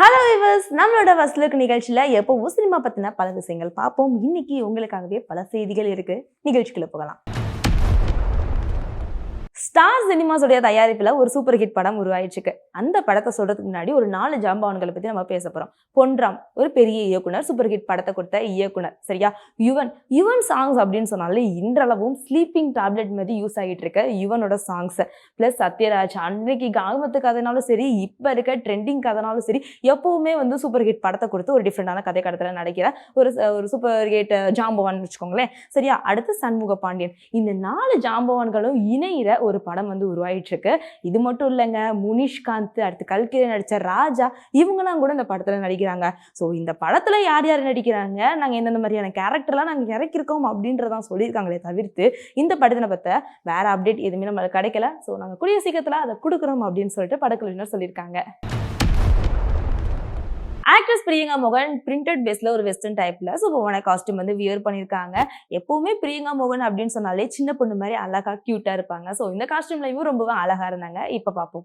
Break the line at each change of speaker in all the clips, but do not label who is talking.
Hello viewers நம்மளோட வசலுக்கு நிகழ்ச்சியில் எப்போவும் சினிமா பற்றின பல விஷயங்கள் பார்ப்போம். இன்னைக்கு உங்களுக்காகவே பல செய்திகள் இருக்கு. நிகழ்ச்சிக்குள்ளே போகலாம். ஸ்டார் சினிமாஸுடைய தயாரிப்பில் ஒரு சூப்பர் ஹிட் படம் உருவாயிடுச்சுக்கு. அந்த படத்தை சொல்றதுக்கு முன்னாடி ஒரு நாலு ஜாம்பவான்களை பற்றி நம்ம பேச போகிறோம் பொன்ராம் ஒரு பெரிய இயக்குனர் சூப்பர் ஹிட் படத்தை கொடுத்த இயக்குனர் சரியா? யுவன் யுவன் சாங்ஸ் அப்படின்னு சொன்னாலே இன்றளவும் ஸ்லீப்பிங் டேப்லெட் மாதிரி யூஸ் ஆகிட்டு இருக்க யுவனோட சாங்ஸ் ப்ளஸ் சத்யராஜ் அன்னைக்கு காமத்து கதைனாலும் சரி இப்போ இருக்க ட்ரெண்டிங் கதைனாலும் சரி எப்பவுமே வந்து சூப்பர் ஹிட் படத்தை கொடுத்து ஒரு டிஃப்ரெண்டான கதை கடத்தில் நடிக்கிற ஒரு ஒரு சூப்பர் ஹிட் ஜாம்பவான் வச்சுக்கோங்களேன். சரியா? அடுத்து சண்முக பாண்டியன் இந்த நாலு ஜாம்பவான்களும் இணையிற ஒரு படம் வந்து உருவாயிட்டு இருக்கு இது மட்டும் இல்லைங்க முனிஷ்காந்த் அடுத்து கல்கிரி நடித்த ராஜா இவங்கெல்லாம் கூட இந்த படத்தில் நடிக்கிறாங்க. ஸோ இந்த படத்தில் யார் யார் நடிக்கிறாங்க நாங்கள் எந்தெந்த மாதிரியான கேரக்டர்லாம் நாங்கள் இறக்கிருக்கோம் அப்படின்றதான் சொல்லியிருக்காங்களே தவிர்த்து இந்த படத்தினை பற்ற வேற அப்டேட் எதுவுமே நம்மளுக்கு கிடைக்கல. ஸோ நாங்கள் கூடிய சீக்கிரத்தில் அதை கொடுக்குறோம் அப்படின்னு சொல்லிட்டு படக்குழுவினர் சொல்லியிருக்காங்க. ஆக்ட்ரஸ் பிரியங்கா மோகன் பிரிண்டட் பேஸ்ல ஒரு வெஸ்டர்ன் டைப்ல சூப்பரான காஸ்டியூம் வந்து வியர் பண்ணியிருக்காங்க எப்பவுமே பிரியங்கா மோகன் அப்படின்னு சொன்னாலே சின்ன பொண்ணு மாதிரி அழகா கியூட்டா இருப்பாங்க. ஸோ இந்த காஸ்டியூம்லயும் ரொம்பவே அழகா இருந்தாங்க. இப்ப பார்ப்போம்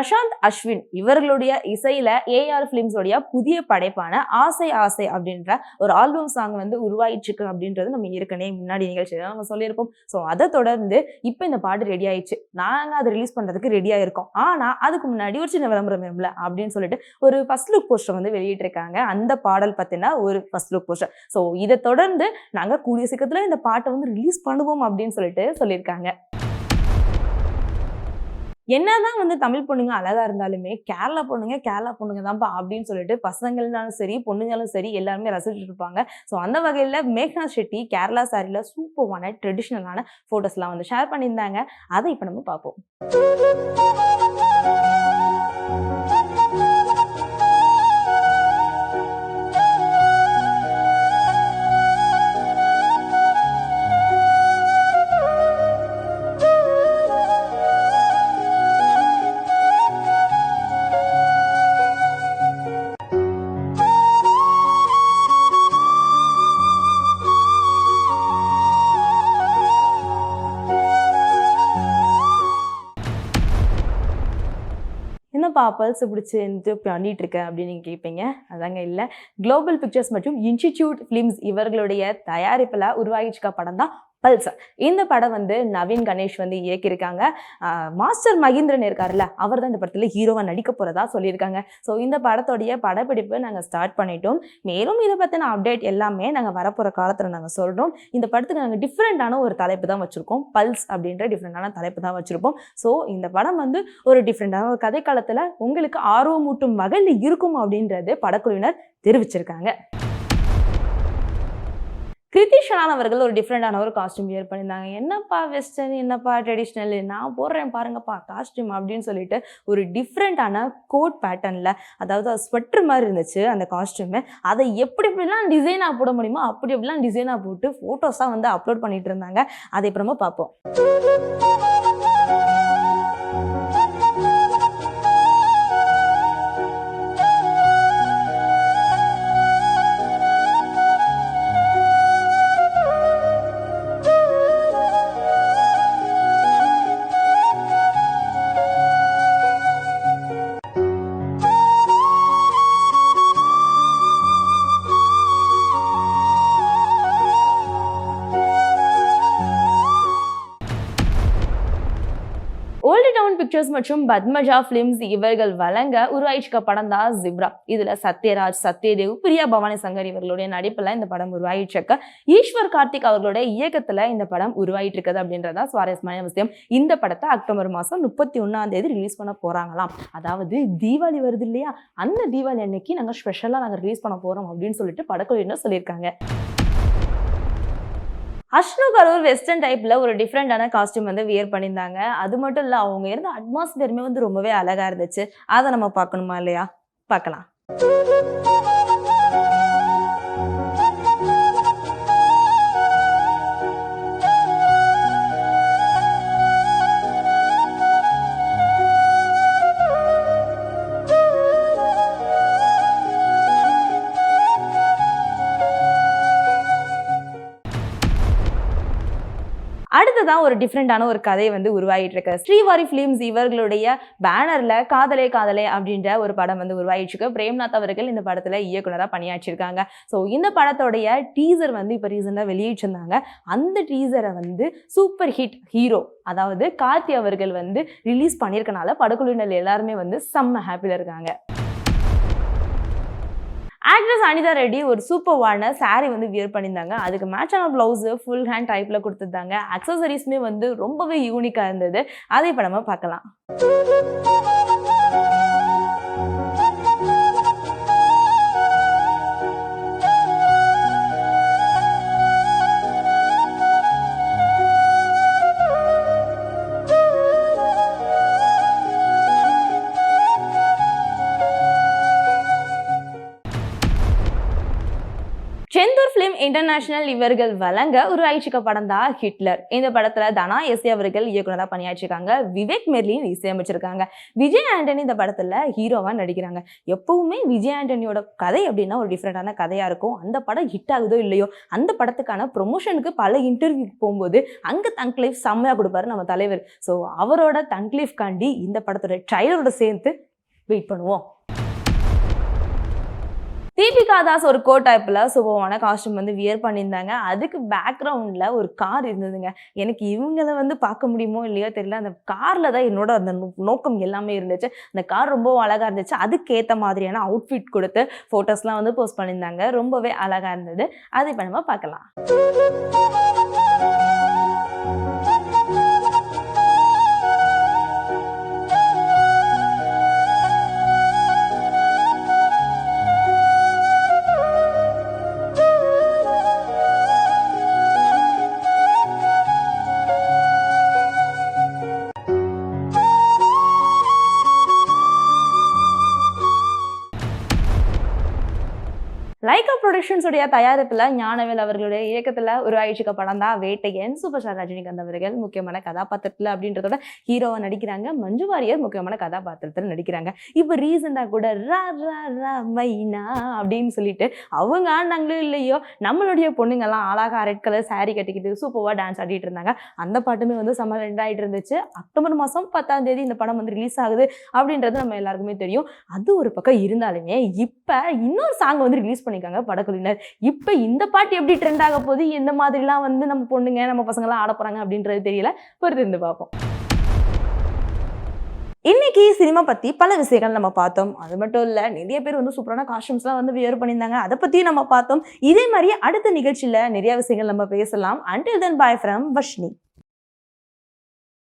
பிரசாந்த் அஸ்வின் இவர்களுடைய இசையில ஏஆர் பிலிம்ஸோடைய புதிய படைப்பான ஆசை ஆசை அப்படின்ற ஒரு ஆல்பம் சாங் வந்து உருவாயிடுச்சு அப்படின்றது நம்ம ஏற்கனவே முன்னாடி நிகழ்ச்சியில நம்ம சொல்லியிருப்போம். ஸோ அதை தொடர்ந்து இப்போ இந்த பாட்டு ரெடி ஆயிடுச்சு. நாங்க அதை ரிலீஸ் பண்றதுக்கு ரெடியா இருக்கோம் ஆனா அதுக்கு முன்னாடி ஒரு சின்ன விளம்பரம் வேணும்ல அப்படின்னு சொல்லிட்டு ஒரு ஃபர்ஸ்ட் லுக் போஸ்டர் வந்து வெளியிட்டிருக்காங்க. அந்த பாடல் பார்த்தீங்கன்னா ஒரு ஃபர்ஸ்ட் லுக் போஸ்டர் ஸோ இதை தொடர்ந்து நாங்கள் கூடிய சீக்கிரத்தில் இந்த பாட்டை வந்து ரிலீஸ் பண்ணுவோம் அப்படின்னு சொல்லிட்டு சொல்லியிருக்காங்க. என்னதான் வந்து தமிழ் பொண்ணுங்க அழகா இருந்தாலுமே கேரளா பொண்ணுங்க கேரளா பொண்ணுங்க தான்ப்பா அப்படின்னு சொல்லிட்டு பசங்கள்னாலும் சரி பொண்ணுங்களும் சரி எல்லாருமே ரசிச்சுட்டு இருப்பாங்க. ஸோ அந்த வகையில் மேக்னா ஷெட்டி கேரளா சாரியில் சூப்பரான ட்ரெடிஷ்னலான ஃபோட்டோஸ்லாம் வந்து ஷேர் பண்ணியிருந்தாங்க. அதை இப்போ நம்ம பார்ப்போம். என்னப்பா பல்ஸ் பிடிச்சி பண்ணிட்டு இருக்க அப்படின்னு கேட்பீங்க அதாங்க இல்லை. குளோபல் பிக்சர்ஸ் மற்றும் இன்ஸ்டிடியூட் ஃபிலிம்ஸ் இவர்களுடைய தயாரிப்பில் உருவாகிச்சிருக்க படம் தான் பல்ஸ் இந்த படம் வந்து நவீன் கணேஷ் வந்து இயக்கியிருக்காங்க. மாஸ்டர் மகேந்திரன் இருக்காருல்ல அவர் தான் இந்த படத்தில் ஹீரோவாக நடிக்க போகிறதா சொல்லியிருக்காங்க. ஸோ இந்த படத்தோடைய படப்பிடிப்பு நாங்கள் ஸ்டார்ட் பண்ணிட்டோம். மேலும் இதை பற்றின அப்டேட் எல்லாமே நாங்கள் வரப்போகிற காலத்தில் நாங்கள் சொல்கிறோம் இந்த படத்துக்கு நாங்கள் டிஃப்ரெண்ட்டான ஒரு தலைப்பு தான் வச்சுருக்கோம். பல்ஸ் அப்படின்ற டிஃப்ரெண்டான தலைப்பு தான் வச்சுருப்போம். ஸோ இந்த படம் வந்து ஒரு டிஃப்ரெண்டான ஒரு கதைக்காலத்தில் உங்களுக்கு ஆர்வமூட்டும் வகையில் இருக்கும் அப்படின்றது படக்குழுவினர் தெரிவிச்சிருக்காங்க. கிருத்தி அவர்கள் ஒரு டிஃப்ரெண்டான ஒரு காஸ்டியூம் வியர் பண்ணியிருந்தாங்க. என்னப்பா வெஸ்டர்ன் என்னப்பா ட்ரெடிஷ்னல் நான் போடுறேன் பாருங்கப்பா காஸ்டியூம் அப்படின்னு சொல்லிட்டு ஒரு டிஃப்ரெண்டான கோட் பேட்டர்னில் அதாவது ஸ்வெட்டர் மாதிரி இருந்துச்சு அந்த காஸ்டியூமு அதை எப்படி எப்படிலாம் டிசைனாக போட முடியுமோ அப்படி எப்படிலாம் டிசைனாக போட்டு ஃபோட்டோஸாக வந்து அப்லோட் பண்ணிட்டு இருந்தாங்க. அதை அப்புறமா பார்ப்போம். ஓல்டு டவுன் பிக்சர்ஸ் மற்றும் பத்மஜா ஃபிலிம்ஸ் இவர்கள் வழங்க உருவாயிச்சுக்க படம் தான் ஜிப்ரா இதில் சத்யராஜ் சத்யதேவ் பிரியா பவானி சங்கர் இவர்களுடைய நடிப்பில் இந்த படம் உருவாயிட்டிருக்க ஈஸ்வர் கார்த்திக் அவர்களுடைய இயக்கத்தில் இந்த படம் உருவாயிட்டு இருக்குது அப்படின்றதா சுவாரஸ்யமான விஷயம். இந்த படத்தை அக்டோபர் மாதம் முப்பத்தி ஒன்றாம் தேதி ரிலீஸ் பண்ண போகிறாங்களாம் அதாவது தீபாவளி வருது இல்லையா? அந்த தீபாவளி அன்னைக்கு நாங்கள் ஸ்பெஷலாக நாங்கள் ரிலீஸ் பண்ண போகிறோம் அப்படின்னு சொல்லிட்டு படக்குழுவினர் சொல்லியிருக்காங்க. அஷ்ணு கரூர் வெஸ்டர்ன் டைப்ல ஒரு டிஃப்ரெண்டான காஸ்டியூம் வந்து வியர் பண்ணியிருந்தாங்க. அது மட்டும் இல்லை அவங்க இருந்த அட்மாஸ்பியருமே வந்து ரொம்பவே அழகா இருந்துச்சு. அதை நம்ம பார்க்கணுமா இல்லையா? பார்க்கலாம். தான் ஒரு டிஃப்ரெண்டான ஒரு கதை வந்து உருவாகிட்டு இருக்கு ஸ்ரீவாரி ஃபிலிம்ஸ் இவர்களுடைய பேனர்ல காதலே காதலே அப்படின்ற ஒரு படம் வந்து உருவாகிட்டு இருக்கு பிரேம்நாத் அவர்கள் இந்த படத்துல இயக்குனராக பணியாற்றிருக்காங்க ஸோ இந்த படத்தோடைய டீசர் வந்து இப்போ ரீசெண்டாக வெளியிட்டிருந்தாங்க. அந்த டீசரை வந்து சூப்பர் ஹிட் ஹீரோ அதாவது கார்த்தி அவர்கள் வந்து ரிலீஸ் பண்ணியிருக்கனால படக்குழுவினர் எல்லாருமே வந்து செம்ம ஹாப்பியில் இருக்காங்க. ஆக்ட்ரஸ் அனிதா ரெட்டி ஒரு சூப்பர்வான saree வந்து வியர் பண்ணியிருந்தாங்க. அதுக்கு மேட்சான ப்ளவுஸு ஃபுல் ஹேண்ட் டைப்பில் கொடுத்துருந்தாங்க. அக்சசரிஸுமே வந்து ரொம்பவே யூனிக்காக இருந்தது. அதை இப்போ நம்ம பார்க்கலாம். செந்தூர் ஃபிலிம் இன்டர்நேஷனல் இவர்கள் வழங்க உருவாயிச்சிக்க படம் தான் ஹிட்லர். இந்த படத்துல தனா எஸ் அவர்கள் இயக்குனராக பணியாற்றிருக்காங்க. விவேக் மெர்லின் இசையமைச்சிருக்காங்க. விஜய் ஆண்டனி இந்த படத்துல ஹீரோவா நடிக்கிறாங்க. எப்பவுமே விஜய் ஆண்டனியோட கதை அப்படின்னா ஒரு டிஃப்ரெண்டான கதையா இருக்கும். அந்த படம் ஹிட் ஆகுதோ இல்லையோ அந்த படத்துக்கான ப்ரொமோஷனுக்கு பல இன்டர்வியூக்கு போகும்போது அங்க தங்க்லீஃப் செம்மையா கொடுப்பாரு நம்ம தலைவர். ஸோ அவரோட தங்க்லீஃப் காண்டி இந்த படத்தோட ட்ரைலரோட சேர்த்து வெயிட் பண்ணுவோம். தீபிகா தாஸ் ஒரு கோட் டைப்பில் சுபமான காஸ்டியூம் வந்து வியர் பண்ணியிருந்தாங்க. அதுக்கு பேக்ரவுண்டில் ஒரு கார் இருந்ததுங்க. எனக்கு இவங்கள வந்து பார்க்க முடியுமோ இல்லையோ தெரியல. அந்த காரில் தான் என்னோட அந்த நோ- நோக்கம் எல்லாமே இருந்துச்சு. அந்த கார் ரொம்ப அழகாக இருந்துச்சு. அதுக்கேற்ற மாதிரியான அவுட்ஃபிட் கொடுத்து ஃபோட்டோஸ்லாம் வந்து போஸ்ட் பண்ணியிருந்தாங்க. ரொம்பவே அழகாக இருந்தது. அதை இப்போ நம்ம பார்க்கலாம். புருஷன்ஸுடைய தயாரிப்பில் ஞானவேல் அவர்களுடைய இயக்கத்தில் உருவாயிச்சிக்க படம் தான் வேட்டையன் சூப்பர் ஸ்டார் ரஜினிகாந்த் அவர்கள் முக்கியமான கதாபாத்திரத்தில் அப்படின்றதோட ஹீரோவாக நடிக்கிறாங்க. மஞ்சு வாரியர் முக்கியமான கதாபாத்திரத்தில் நடிக்கிறாங்க. இப்போ ரீசெண்டாக கூட ரா ரா ரா மைனா அப்படின்னு சொல்லிட்டு அவங்க ஆண்டாங்களோ இல்லையோ நம்மளுடைய பொண்ணுங்கெல்லாம் அழகா ரெட் கலர் saree கட்டிக்கிட்டு சூப்பராக டான்ஸ் ஆடிட்டு இருந்தாங்க. அந்த பாட்டுமே வந்து செம்ம ரெண்டாயிட்டு இருந்துச்சு. அக்டோபர் மாதம் பத்தாம் தேதி இந்த படம் வந்து ரிலீஸ் ஆகுது அப்படின்றது நம்ம எல்லாருக்குமே தெரியும். அது ஒரு பக்கம் இருந்தாலுமே இப்போ இன்னொரு சாங் வந்து ரிலீஸ் பண்ணியிருக்காங்க சொல்லினார். இப்போ இந்த பாட்டு எப்படி ட்ரெண்ட் ஆக போகுது? எந்த மாதிரிலாம் வந்து நம்ம பொண்ணுங்க நம்ம பசங்களாம் ஆட போகிறாங்க அப்படின்றது தெரியல. பொறுத்திருந்து பார்ப்போம். இன்னைக்கு சினிமா பத்தி பல விஷயங்கள் நம்ம பார்த்தோம். அது மட்டும் இல்ல நிறைய பேர் வந்து சூப்பரான காஸ்டியூம்ஸ்லாம் வந்து வியர் பண்ணியிருந்தாங்க. அதை பத்தி நம்ம பார்த்தோம். இதே மாதிரி அடுத்த நிகழ்ச்சியில நிறைய விஷயங்கள் நம்ம பேசலாம். Until then bye from Vashni